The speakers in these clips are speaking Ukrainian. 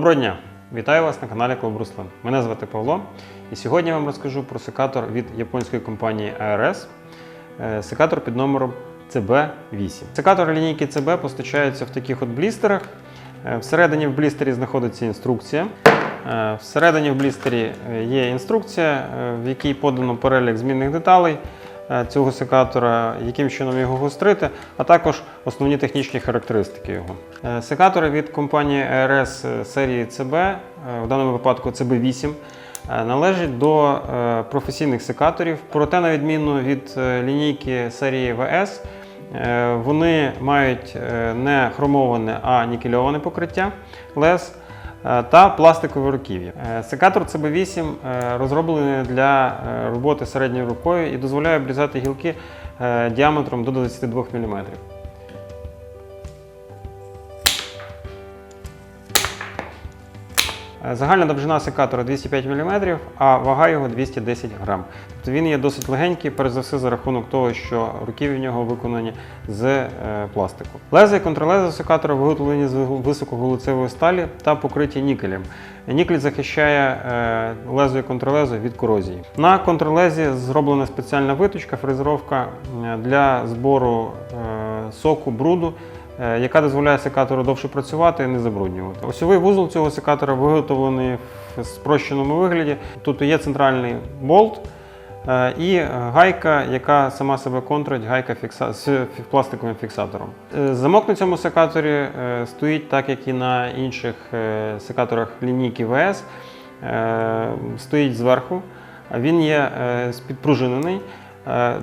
Доброго дня! Вітаю вас на каналі Клуб Руслан. Мене звати Павло, і сьогодні я вам розкажу про секатор від японської компанії ARS, е, секатор під номером CB8. Секатори лінійки CB постачаються в таких от блістерах. Е, Всередині в блістері знаходиться інструкція. Е, Всередині в блістері є інструкція, в якій подано перелік змінних деталей цього секатора, яким чином його гострити, а також основні технічні характеристики його. Е, Секатори від компанії ARS серії CB, е, в даному випадку CB8, е, належать до е, професійних секаторів, проте, на відміну від е, лінійки серії VS, е, вони мають е, не хромоване, а нікельоване покриття лез е, та пластикове руків'я. Е, Секатор CB8 е, розроблений для е, роботи середньою рукою і дозволяє обрізати гілки е, діаметром до 22 мм. Загальна довжина секатора 205 мм, а вага його 210 грам. Тобто він є досить легенький, перш за все за рахунок того, що руків'я в нього виконані з е, пластику. Леза і контрлеза секатора виготовлені з високоголуцевої сталі та покриті нікелем. Нікель захищає е, лезо і контрлезо від корозії. На контрлезі зроблена спеціальна виточка, фрезеровка е, для збору е, соку, бруду е, яка дозволяє секатору довше працювати і не забруднювати. Осьовий вузол цього секатора виготовлений в спрощеному вигляді. Тут є центральний болт е, і гайка, яка сама себе контрить, гайка фікса... з пластиковим фіксатором. Е, Замок на цьому секаторі е, стоїть так, як і на інших е, секаторах лінійки ВС. Е, Стоїть зверху. Він є е, підпружинений. Е,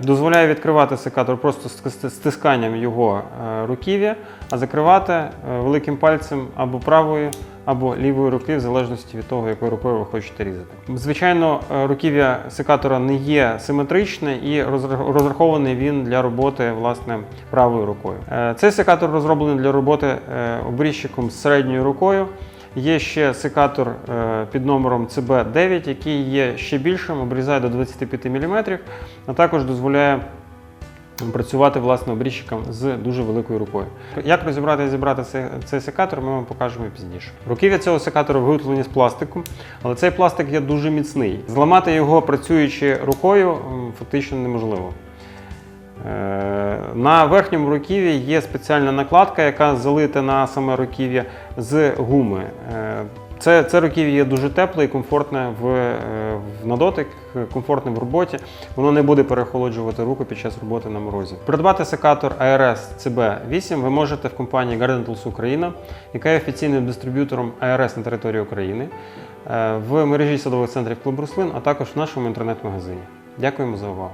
Дозволяє відкривати секатор просто стисканням його е, руків'я, а закривати е, великим пальцем або правою, або лівою руки, в залежності від того, якою рукою ви хочете різати. Звичайно, е, руків'я секатора не є симетричне і розрах- розрахований він для роботи власне правою рукою. Е, Цей секатор розроблений для роботи е, обрізчиком з середньою рукою. Є ще секатор е, під номером CB9, який є ще більшим, обрізає до 25 мм, а також дозволяє працювати власне обрізчиком з дуже великою рукою. Як розібрати і зібрати цей, цей секатор, ми вам покажемо пізніше. Руків'я цього секатора виготовлені з пластику, але цей пластик є дуже міцний. Зламати його працюючи рукою фактично неможливо. Е, На верхньому руків'ї є спеціальна накладка, яка залита на саме руків'я з гуми. Е, Це, це руків'я є дуже тепле і комфортне в, е, в на комфортне в роботі. Воно не буде перехолоджувати руку під час роботи на морозі. Придбати секатор ARS CB8 ви можете в компанії Garden Tools Україна, яка є офіційним дистриб'ютором ARS на території України, в мережі садових центрів Клуб Руслин, а також в нашому інтернет-магазині. Дякуємо за увагу.